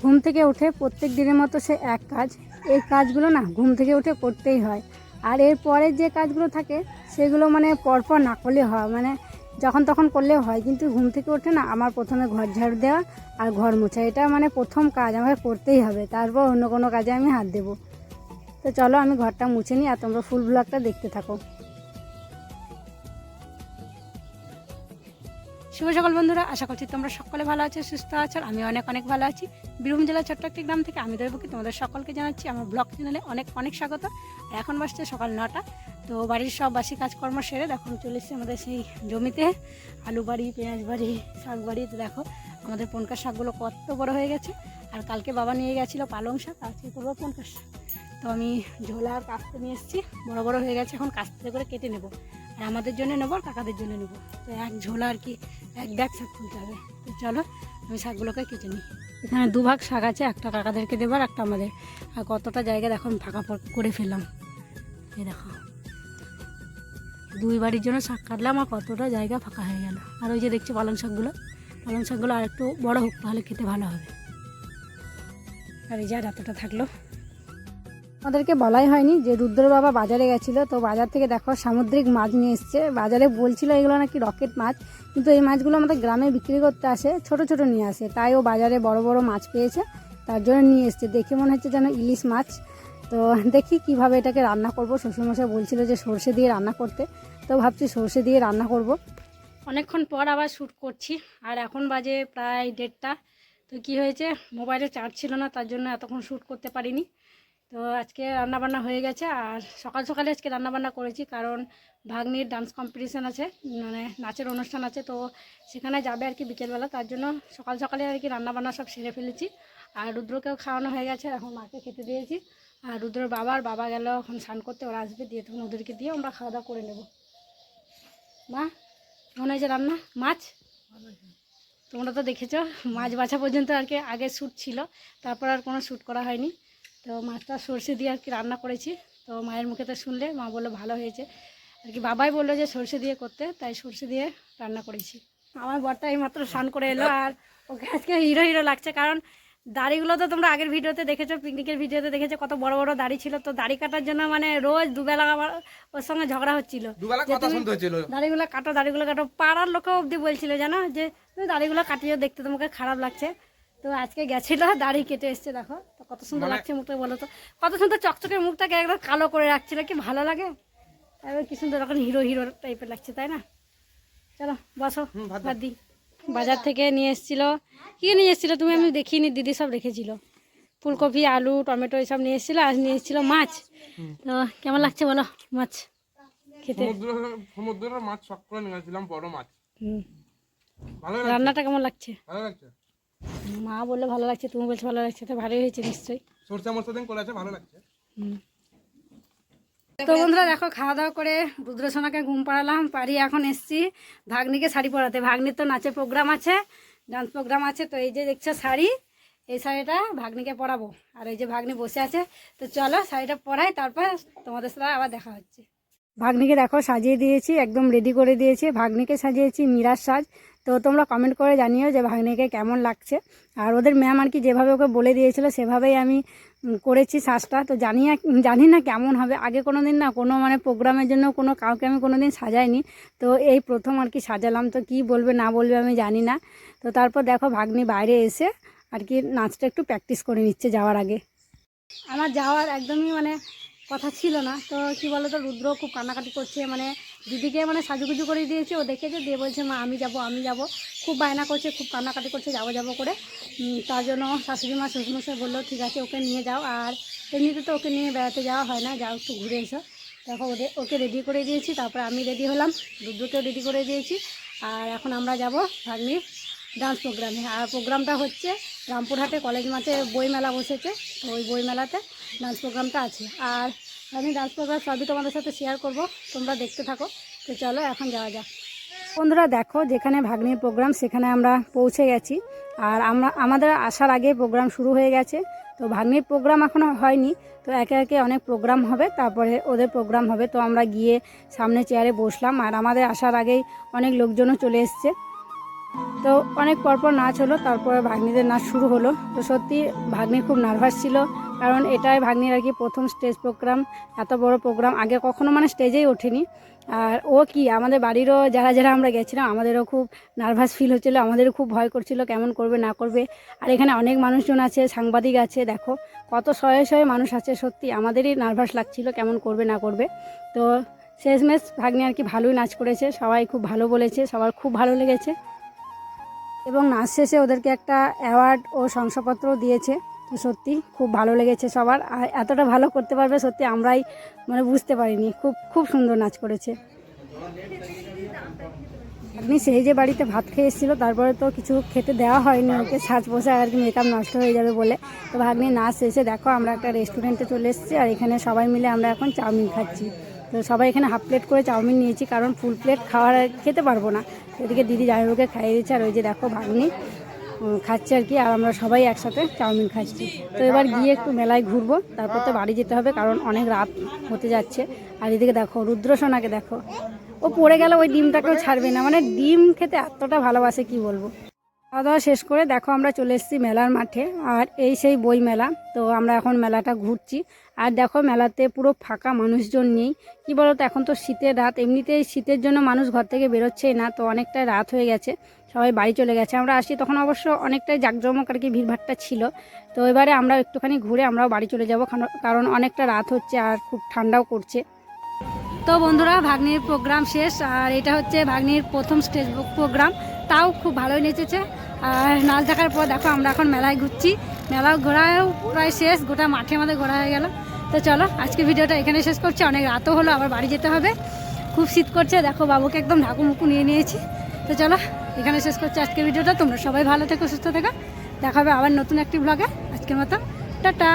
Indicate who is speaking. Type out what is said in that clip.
Speaker 1: ঘুম থেকে উঠে প্রত্যেক দিনের মতো সে এক কাজ। এই কাজগুলো না ঘুম থেকে উঠে করতেই হয়। আর এর পরে যে কাজগুলো থাকে, সেগুলো মানে পরপর না করলে হয়। মানে যখন তখন করলেও হয়, কিন্তু ঘুম থেকে উঠে না আমার প্রথমে ঘর ঝাড়ু দেওয়া আর ঘর মোছা। এটা মানে প্রথম কাজ, আমাকে করতেই হবে। তারপর অন্য কোনো কাজে আমি হাত দেবো। তো চলো আমি ঘরটা মুছে নিই আর তোমরা ফুল ব্লগটা দেখতে থাকো। শুভ সকাল বন্ধুরা, আশা করছি তোমরা সকলে ভালো আছো, সুস্থ আছো আমি অনেক অনেক ভালো আছি। বীরভূম জেলার ছোট্ট একটি গ্রাম থেকে আমি দেবকি তোমাদের সকলকে জানাচ্ছি, আমার ব্লগ চ্যানেলে অনেক অনেক স্বাগত। এখন বাসছে সকাল নটা, তো বাড়ির সব বাসি কাজকর্ম সেরে এখন চলে আমাদের সেই জমিতে। আলু বাড়ি, পেঁয়াজ বাড়ি, শাক বাড়ি, তো দেখো আমাদের পনকার শাকগুলো কত বড় হয়ে গেছে। আর কালকে বাবা নিয়ে গেছিল পালং শাক, আজকে করব পনকার শাক। তো আমি ঝোলা আর কাস্তে নিয়ে এসেছি, বড় বড় হয়ে গেছে, এখন কাস্তে করে কেটে নেব। আমাদের জন্য নেব আর কাকাদের জন্য নেব। তো এক ঝোলা আর কি, এক ব্যাগ শাক তুলতে হবে। তো চলো, আমি শাকগুলোকে কেটে নিই। এখানে দুভাগ শাক আছে, একটা কাকাদেরকে দেবো আর একটা আমাদের। আর কতটা জায়গা দেখো, আমি ফাঁকা করে ফেললাম। এই দেখো। দুই বাড়ির জন্য শাক কাটলাম আর কতটা জায়গা ফাঁকা হয়ে গেল। আর ওই যে দেখছি পালং শাকগুলো? পালং শাকগুলো আর একটু বড় হোক, তাহলে খেতে ভালো হবে। আর এই যা এতটা থাকল। আমাদেরকে বলাই হয়নি যে রুদ্র বাবা বাজারে গেছিল। তো বাজার থেকে দেখো সামুদ্রিক মাছ নিয়ে এসছে। বাজারে বলছিল এগুলো নাকি রকেট মাছ। কিন্তু এই মাছগুলো আমাদের গ্রামে বিক্রি করতে আসে, ছোট ছোট নিয়ে আসে। তাই ও বাজারে বড় বড় মাছ পেয়েছে, তার জন্য নিয়ে এসছে। দেখে মনে হচ্ছে যেন ইলিশ মাছ। তো দেখি কীভাবে এটাকে রান্না করব। শ্বশুরমশাই বলছিল যে সর্ষে দিয়ে রান্না করতে। তো ভাবছি সর্ষে দিয়ে রান্না করব। অনেকক্ষণ পর আবার শ্যুট করছি। আর এখন বাজে প্রায় দেড়টা। তো কি হয়েছে? মোবাইলে চার্জ ছিল না, তার জন্য এতক্ষণ শ্যুট করতে পারিনি। তো আজকে রান্নাবান্না হয়ে গেছে আর সকাল সকালে আজকে রান্নাবান্না করেছি কারণ ভাগ্নির ডান্স কম্পিটিশান আছে মানে নাচের অনুষ্ঠান আছে, তো সেখানে যাবে আর কি বিকেলবেলা, তার জন্য সকাল সকালে আর কি রান্নাবান্না সব সেরে ফেলেছি। আর রুদ্রকেও খাওয়ানো হয়ে গেছে, এখন মাকে খেতে দিয়েছি। আর রুদ্রর বাবার বাবা গেল এখন স্নান করতে, ওরা আসবে দিয়ে তখন ওদেরকে দিয়ে আমরা খাওয়া দাওয়া করে নেব। মা, কেমন হয়েছে রান্না? মাছ? তোমরা তো দেখেছ, মাছ বাছা পর্যন্ত আর কি আগে শ্যুট ছিল, তারপর আর কোনো শ্যুট করা হয়নি। তো মাছটা সর্ষে দিয়ে আর কি রান্না করেছি। তো মায়ের মুখে তো শুনলে মা বলল ভালো হয়েছে। আর কি বাবাই বলল যে সর্ষে দিয়ে করতে তাই সর্ষে দিয়ে রান্না করেছি। আমার বরটা এইমাত্র স্নান করে এলো আর ওকে আজকে হিরো হিরো লাগছে কারণ দাড়িগুলো তো তোমরা আগের ভিডিওতে দেখেছ পিকনিকের ভিডিওতে দেখেছ কত বড় বড় দাড়ি ছিল। তো দাড়ি কাটার জন্য মানে রোজ দুবেলা আমার ওর সঙ্গে ঝগড়া হচ্ছিল। দাড়িগুলো কাটো দাড়িগুলো কাটো। পাড়ার লোকেও অবধি বলছিল জানো? যে তুমি দাড়িগুলো কাটিয়ে দেখতে তোমাকে খারাপ লাগছে। তো আজকে গেছিল দাড়ি কেটে এসছে দেখো। তো কত সুন্দর
Speaker 2: মানে-
Speaker 1: লাগছে মুখটা বলো তো। কত সুন্দর চকচকে মুখটাকে একদম কালো করে রাখছিল কি ভালো লাগে। এবার কি সুন্দর এখন হিরো হিরো টাইপের লাগছে তাই না? চলো বসো
Speaker 2: ভাত।
Speaker 1: দি। বাজার থেকে নিয়ে এসেছিল। কি নিয়ে এসেছিল তুমি? আমি দেখিনি দিদি সব রেখেছিল। ফুলকপি আলু টমেটো এইসব নিয়ে এসেছিল আর নিয়ে এসেছিল মাছ। তো কেমন লাগছে বলো মাছ খেতে?
Speaker 2: সমুদ্রের মাছ শখ করে নিয়ে বড় মাছ।
Speaker 1: রান্নাটা কেমন লাগছে?
Speaker 2: ভালো লাগছে?
Speaker 1: মা বললে ভালো লাগছে তুমি বলছো ভালো লাগছে তো ভালোই হয়েছে নিশ্চয়ই।
Speaker 2: সরষে মরষে দিন করেছে ভালো লাগছে?
Speaker 1: তো বন্ধুরা দেখো খাওয়া দাওয়া করে রুদ্রসোনাকে ঘুম পাড়ালাম পাড়ি এখন এসছি ভাগ্নিকে শাড়ি পরাতে। ভাগ্নির তো নাচের প্রোগ্রাম আছে ডান্স প্রোগ্রাম আছে তো এই যে দেখছ শাড়ি এই শাড়িটা ভাগ্নিকে পরাবো। আর এই যে ভাগ্নি বসে আছে তো চলো শাড়িটা পরাই তারপর তোমাদের সাথে আবার দেখা হচ্ছে। ভাগ্নিকে দেখো, সাজিয়ে দিয়েছি, একদম রেডি করে দিয়েছি। ভাগ্নিকে সাজিয়েছি, মিরার সাজ। তো তোমরা কমেন্ট করে জানিও যে ভাগ্নিকে কেমন লাগছে। আর ওদের ম্যাম আর কি যেভাবে ওকে বলে দিয়েছিল, সেভাবেই আমি করেছি সাজটা। তো জানি জানি না কেমন হবে। আগে কোনো দিন না, কোনো মানে প্রোগ্রামের জন্য কোনো কাউকে আমি কোনো দিন সাজাইনি। তো এই প্রথম আর কি সাজালাম। তো কি বলবে, না বলবে আমি জানি না। তো তারপর দেখো, ভাগ্নি বাইরে এসে আর কি নাচটা একটু প্র্যাকটিস করে নিচ্ছে যাওয়ার আগে। আমার যাওয়ার একদমই মানে কথা ছিল না। তো কি বলো তো রুদ্র খুব কান্নাকাটি করছে মানে দিদিকে মানে সাজুগুজু করে দিয়েছে, ও দেখেছে, দিয়ে বলছে, মা, আমি যাব আমি যাব। খুব বায়না করছে, খুব কান্নাকাটি করছে, যাব যাব করে। তার জন্য শাশুড়ি মা শ্বশুরমশাই বলল, ঠিক আছে, ওকে নিয়ে যাও। আর এমনিতে তো ওকে নিয়ে বেড়াতে যাওয়া হয় না, যাও একটু ঘুরে এসো। দেখো ওদের, ওকে রেডি করে দিয়েছি, তারপর আমি রেডি হলাম, রুদ্রকেও রেডি করে দিয়েছি। আর এখন আমরা যাব ভাগ্নির ডান্স প্রোগ্রামে আর প্রোগ্রামটা হচ্ছে রামপুরহাটে কলেজ মাঠে বইমেলা বসেছে, তো ওই বইমেলাতে ডান্স প্রোগ্রামটা আছে। আর আমি ডান্স প্রোগ্রাম সবই তোমাদের সাথে শেয়ার করব। তোমরা দেখতে থাকো। তো চলো, এখন যাওয়া যাক। বন্ধুরা, দেখো, যেখানে ভাগ্নির প্রোগ্রাম সেখানে আমরা পৌঁছে গেছি। আর আমরা, আমাদের আসার আগে প্রোগ্রাম শুরু হয়ে গেছে। তো ভাগ্নির প্রোগ্রাম এখনও হয়নি। তো একে একে অনেক প্রোগ্রাম হবে। তারপরে ওদের প্রোগ্রাম হবে। তো আমরা গিয়ে সামনে চেয়ারে বসলাম। আর আমাদের আসার আগেই অনেক লোকজনও চলে এসছে। তো অনেক পরপর নাচ হলো। তারপরে ভাগ্নিদের নাচ শুরু হলো। তো সত্যি ভাগ্নি খুব নার্ভাস ছিল। কারণ এটাই ভাগ্নির আর কি প্রথম স্টেজ প্রোগ্রাম এত বড় প্রোগ্রাম আগে কখনো মানে স্টেজেই ওঠেনি। আর ও কি, আমাদের বাড়িরও যারা যারা আমরা গেছিলাম, আমাদেরও খুব নার্ভাস ফিল হচ্ছিল, আমাদেরও খুব ভয় করছিল কেমন করবে, না করবে। আর এখানে অনেক মানুষজন আছে, সাংবাদিক আছে, দেখো, কত শয়ে শয়ে মানুষ আছে, সত্যি আমাদেরই নার্ভাস লাগছিল কেমন করবে, না করবে। তো শেষমেশ ভাগ্নি আর কি ভালোই নাচ করেছে, সবাই খুব ভালো বলেছে, সবার খুব ভালো লেগেছে। এবং নাচ শেষে ওদেরকে একটা অ্যাওয়ার্ড ও শংসাপত্রও দিয়েছে। তো সত্যি খুব ভালো লেগেছে সবার। আর এতটা ভালো করতে পারবে সত্যি আমরাই মানে বুঝতে পারিনি। খুব খুব সুন্দর নাচ করেছে। আপনি সেই যে বাড়িতে ভাত খেয়ে এসেছিল, তারপরে তো কিছু খেতে দেওয়া হয়নি ওকে, সাজ পোশাক আর কি মেকআপ নষ্ট হয়ে যাবে বলে। তো ভাগ্নি নাচ এসে দেখো আমরা একটা রেস্টুরেন্টে চলে এসেছি আর এখানে সবাই মিলে আমরা এখন চাউমিন খাচ্ছি। তো সবাই এখানে হাফ প্লেট করে চাউমিন নিয়েছি, কারণ ফুল প্লেট খাওয়ার খেতে পারব না। এদিকে দিদি জামাইবাবুকে খাইয়ে দিচ্ছে। আর ওই যে দেখো ভাগ্নি খাচ্ছে আর কি, আর আমরা সবাই একসাথে চাউমিন খাচ্ছি। তো এবার গিয়ে একটু মেলায় ঘুরবো, তারপর তো বাড়ি যেতে হবে, কারণ অনেক রাত হতে যাচ্ছে। আর এদিকে দেখো, রুদ্রসোনাকে দেখো। ও পড়ে গেলে ওই ডিমটাকেও ছাড়বে না মানে ডিম খেতে এতটা ভালোবাসে, কি বলব? খাওয়া দাওয়া শেষ করে দেখো আমরা চলে এসেছি মেলার মাঠে, আর এই সেই বই মেলা। তো আমরা এখন মেলাটা ঘুরছি। আর দেখো মেলাতে পুরো ফাঁকা মানুষজন নেই। কি বলো তো এখন তো শীতের রাত, এমনিতেই শীতের জন্য মানুষ ঘর থেকে বেরোচ্ছেই না, তো অনেকটাই রাত হয়ে গেছে। সবাই বাড়ি চলে গেছে। আমরা আসি তখন অবশ্য অনেকটাই জাঁকজমক আর কি ভিড়ভাট্টা ছিল। তো এবারে আমরা একটুখানি ঘুরে আমরাও বাড়ি চলে যাব, কারণ অনেকটা রাত হচ্ছে আর খুব ঠান্ডাও করছে তো বন্ধুরা, ভাগ্নির প্রোগ্রাম শেষ। আর এটা হচ্ছে ভাগ্নির প্রথম স্টেজ প্রোগ্রাম। তাও খুব ভালোই নেচেছে। আর নাচ দেখার পর দেখো আমরা এখন মেলায় ঘুরছি। মেলা ঘোরাও প্রায় শেষ, গোটা মাঠে আমাদের ঘোরা হয়ে গেল। তো চলো, আজকে ভিডিওটা এখানে শেষ করছি। অনেক রাতও হলো, আবার বাড়ি যেতে হবে। খুব শীত করছে, দেখো বাবুকে একদম ঢাকু মুকু নিয়ে নিয়েছি। তো চলো, এখানে শেষ করছি আজকের ভিডিওটা। তোমরা সবাই ভালো থেকো, সুস্থ থেকো। দেখা হবে আবার নতুন একটি ব্লগে আজকের মতো টাটা।